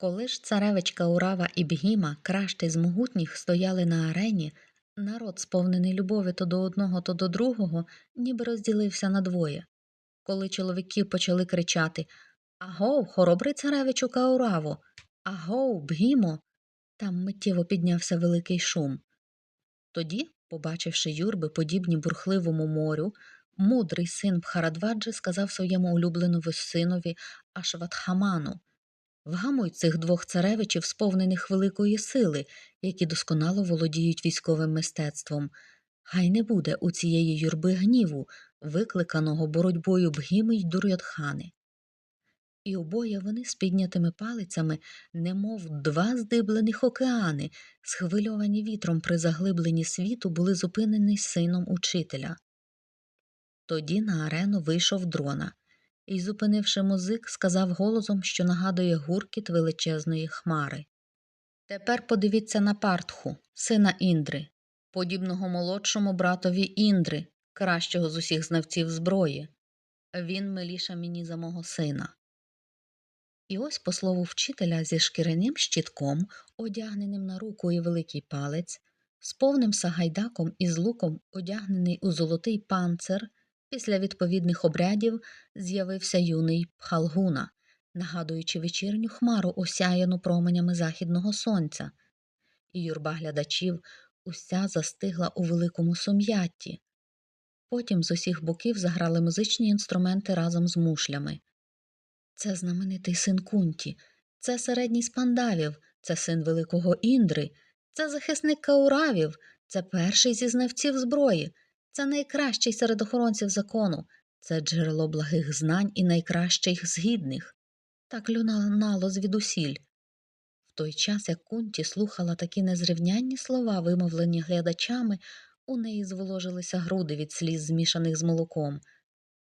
Коли ж царевичка Урава і Бгіма, кращий з могутніх, стояли на арені, народ, сповнений любові то до одного, то до другого, ніби розділився на двоє. Коли чоловіки почали кричати Агов, хоробрий царевичу Каураво! Агов, Бгімо! Там миттєво піднявся великий шум. Тоді, побачивши юрби, подібні бурхливому морю, мудрий син Бхарадваджи сказав своєму улюбленому синові Ашватхаману Вгамуй цих двох царевичів, сповнених великої сили, які досконало володіють військовим мистецтвом. Хай не буде у цієї юрби гніву, викликаного боротьбою Бгіми й Дурйодхани. І обоє вони з піднятими палицями, немов два здиблених океани, схвильовані вітром при заглибленні світу, були зупинені сином учителя. Тоді на арену вийшов дрона і, зупинивши музик, сказав голосом, що нагадує гуркіт величезної хмари. Тепер подивіться на партху, сина Індри, подібного молодшому братові Індри, кращого з усіх знавців зброї. Він миліша мені за мого сина. І ось, по слову вчителя, зі шкіряним щитком, одягненим на руку і великий палець, з повним сагайдаком і з луком, одягнений у золотий панцир, після відповідних обрядів з'явився юний Пхалгуна, нагадуючи вечірню хмару, осяяну променями західного сонця. І юрба глядачів уся застигла у великому сум'ятті. Потім з усіх боків заграли музичні інструменти разом з мушлями. Це знаменитий син Кунті, це середній з пандавів, це син великого Індри, це захисник Кауравів, це перший зі знавців зброї, це найкращий серед охоронців закону, це джерело благих знань і найкращих згідних. Так люнало звідусіль. В той час, як Кунті слухала такі незрівнянні слова, вимовлені глядачами, у неї зволожилися груди від сліз, змішаних з молоком.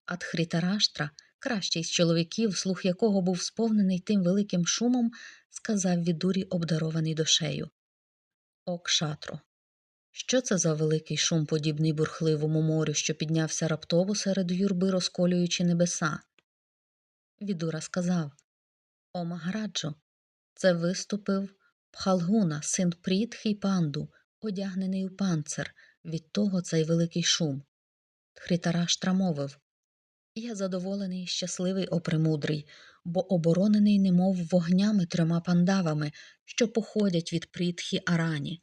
А Тхрітараштра, кращий з чоловіків, слух якого був сповнений тим великим шумом, сказав відурі, обдарований душею. О, кшатро, що це за великий шум, подібний бурхливому морю, що піднявся раптово серед юрби, розколюючи небеса? Відура сказав О, Магараджо, це виступив Пхалгуна, син Прітхи й панду, одягнений у панцир, від того цей великий шум. Тхрітараштра мовив Я задоволений і щасливий, о премудрий, бо оборонений немов вогнями трьома пандавами, що походять від Прітхи Арані.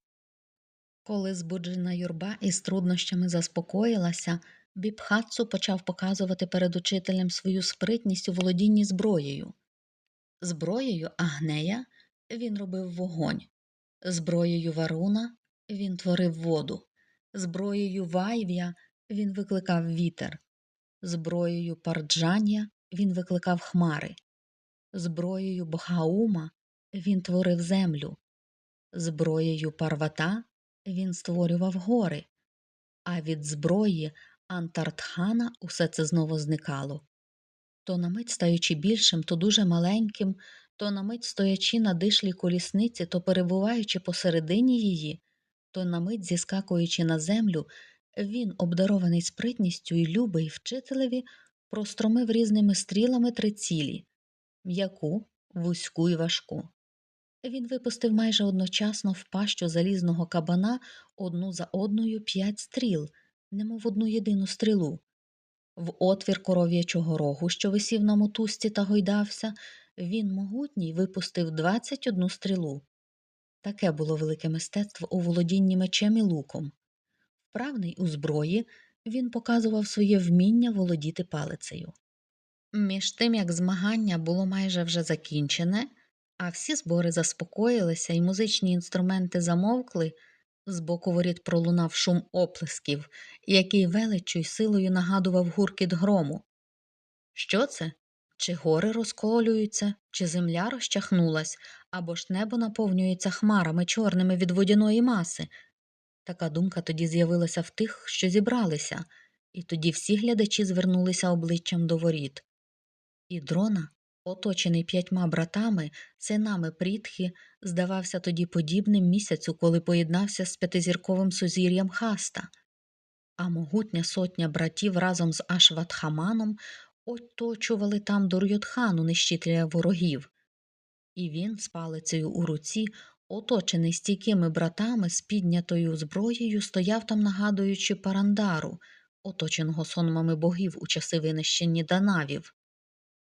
Коли збуджена юрба із труднощами заспокоїлася, Біпхатсу почав показувати перед учителем свою спритність у володінні зброєю. Зброєю Агнея він робив вогонь, зброєю Варуна він творив воду, зброєю Вайв'я він викликав вітер, зброєю Парджання він викликав хмари, зброєю Бхаума він творив землю, зброєю Парвата він створював гори, а від зброї Антартхана усе це знову зникало. То на мить стаючи більшим, то дуже маленьким, то на мить стоячи на дишлі колісниці, то перебуваючи посередині її, то на мить зіскакуючи на землю, він, обдарований спритністю і любий вчителеві, простромив різними стрілами три цілі м'яку, вузьку і важку. Він випустив майже одночасно в пащу залізного кабана одну за одною п'ять стріл, немов одну єдину стрілу. В отвір коров'ячого рогу, що висів на мотузці та гойдався, він могутній випустив двадцять одну стрілу. Таке було велике мистецтво у володінні мечем і луком. Вправний у зброї, він показував своє вміння володіти палицею. Між тим, як змагання було майже вже закінчене, а всі збори заспокоїлися і музичні інструменти замовкли, з боку воріт пролунав шум оплесків, який величчю й силою нагадував гуркіт грому. Що це? Чи гори розколюються, чи земля розчахнулась, або ж небо наповнюється хмарами чорними від водяної маси? Така думка тоді з'явилася в тих, що зібралися, і тоді всі глядачі звернулися обличчям до воріт. І дрона, оточений п'ятьма братами, синами Прітхи, здавався тоді подібним місяцю, коли поєднався з п'ятизірковим сузір'ям хаста. А могутня сотня братів разом з Ашватхаманом оточували там Дур'йотхану, нищителя ворогів. І він з палицею у руці, оточений стійкими братами з піднятою зброєю, стояв там, нагадуючи Парандару, оточеного сонмами богів у часи винищення данавів.